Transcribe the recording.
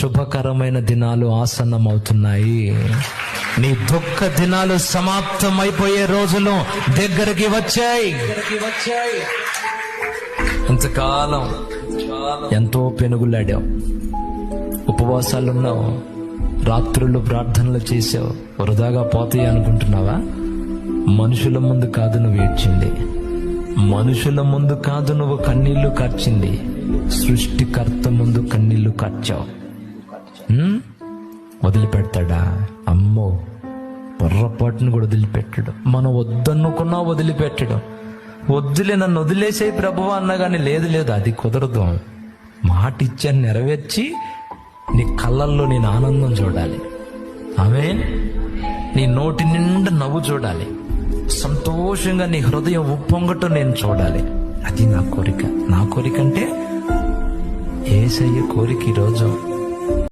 శుభకరమైన దినాలు ఆసన్నమవుతున్నాయి. నీ దుఃఖ దినాలు సమాప్తమైపోయే రోజులు దగ్గరికి వచ్చాయి. ఇంతకాలం ఎంతో పెనుగులాడావు. ఉపవాసాలున్నావు. రాత్రులు ప్రార్థనలు చేసావు వృధాగా పోతాయి అనుకుంటున్నావా? మనుషుల ముందు కాదు నువ్వు ఏడ్చింది. మనుషుల ముందు కాదు నువ్వు కన్నీళ్ళు కార్చింది. సృష్టికర్త ముందు కన్నీళ్ళు కార్చావు. వదిలిపెడతాడా? అమ్మో పొర్రపాటును కూడా వదిలిపెట్టడు. మనం వద్దనుకున్నా వదిలిపెట్టడం. వద్దులే నన్ను వదిలేసే ప్రభువ అన్నా కానీ లేదు లేదు అది కుదరదు. మాట ఇచ్చాను నెరవేర్చి నీ కళ్ళల్లో నేను ఆనందం చూడాలి. ఆమె నీ నోటి నిండా నవ్వు చూడాలి. సంతోషంగా నీ హృదయం ఉప్పొంగటం నేను చూడాలి. అది నా కోరిక. నా కోరిక అంటే ఏసయ్య కోరిక ఈరోజు.